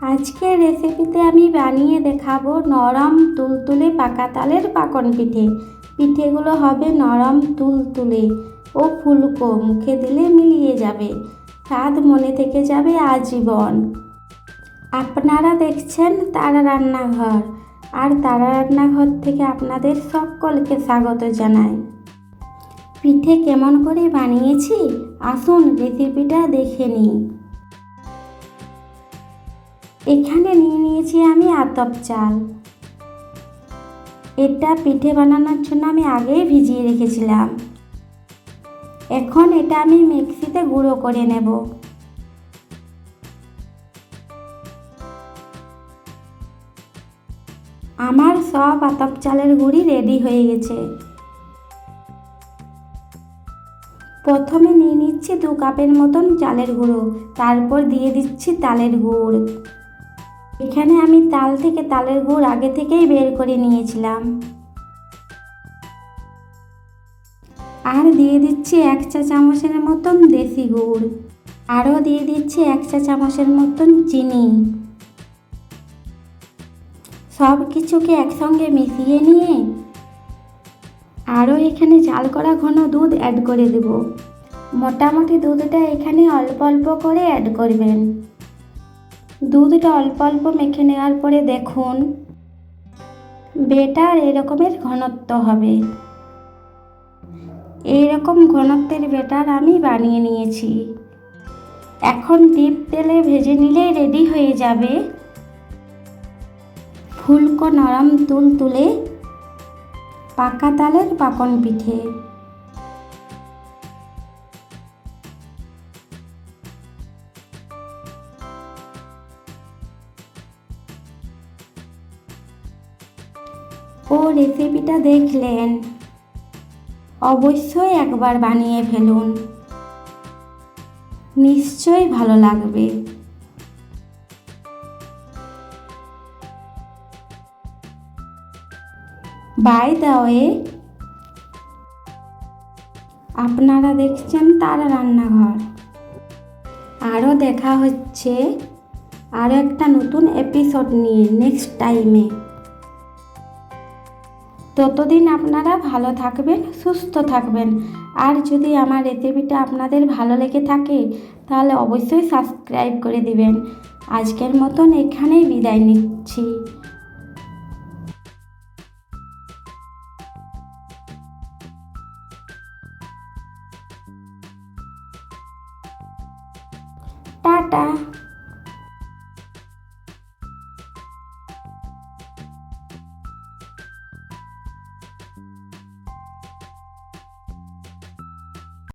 আজকের রেসিপিতে আমি বানিয়ে দেখাবো নরম তুলতুলে পাকা তালের পাকন পিঠে। পিঠেগুলো হবে নরম তুলতুলে ও ফুলকো, মুখে দিলে মিলিয়ে যাবে। স্বাদ মনে থেকে যাবে আজীবন। আপনারা দেখছেন তারা রান্নাঘর। আর তারা রান্নাঘর থেকে আপনাদের সকলকে স্বাগত জানাই। পিঠে কেমন করে বানিয়েছি? আসুন রেসিপিটা দেখে নিই। এখানে নিয়ে নিয়েছি আমি আতপ চাল। এটা পিঠে বানানোর জন্য আমি আগেই ভিজিয়ে রেখেছিলাম। এখন এটা আমি মিক্সিতে গুঁড়ো করে নেব। আমার সব আতপ চালের গুঁড়ি রেডি হয়ে গেছে। প্রথমে নিয়ে নিচ্ছি দু কাপের মতন চালের গুঁড়ো, তারপর দিয়ে দিচ্ছি তালের গুড়। এখানে আমি তাল থেকে তালের গুড় আগে থেকেই বের করে নিয়েছিলাম। আর দিয়ে দিচ্ছি এক চা চামচের মতন দেশি গুড়। আরও দিয়ে দিচ্ছি এক চা চামচের মতন চিনি। সব কিছুকে একসঙ্গে মিশিয়ে নিয়ে আরও এখানে জাল করা ঘন দুধ অ্যাড করে দেব। মোটামুটি দুধটা এখানে অল্প অল্প করে অ্যাড করবেন। দুধটা অল্প অল্প মেখে নেওয়ার পরে দেখুন, বেটার এরকমের ঘনত্ব হবে। এইরকম ঘনত্বের বেটার আমি বানিয়ে নিয়েছি। এখন ডিপ তেলে ভেজে নিলেই রেডি হয়ে যাবে। ফুলকো নরম তুল তুলে পাকা তালের পাকন পিঠে। ও রেসিপিটা দেখলেন। অবশ্যই একবার বানিয়ে ফেলুন। নিশ্চয়ই ভালো লাগবে। বাই দাওয়ে আপনারা দেখছেন তার রান্নাঘর। আরও দেখা হচ্ছে আরও একটা নতুন এপিসোড নিয়ে নেক্সট টাইমে ততদিন আপনারা ভালো থাকবেন, সুস্থ থাকবেন। আর যদি আমার রেসিপিটা আপনাদের ভালো লেগে থাকে, তাহলে অবশ্যই সাবস্ক্রাইব করে দিবেন। আজকের মতন এখানেই বিদায় নিচ্ছি। টাটা।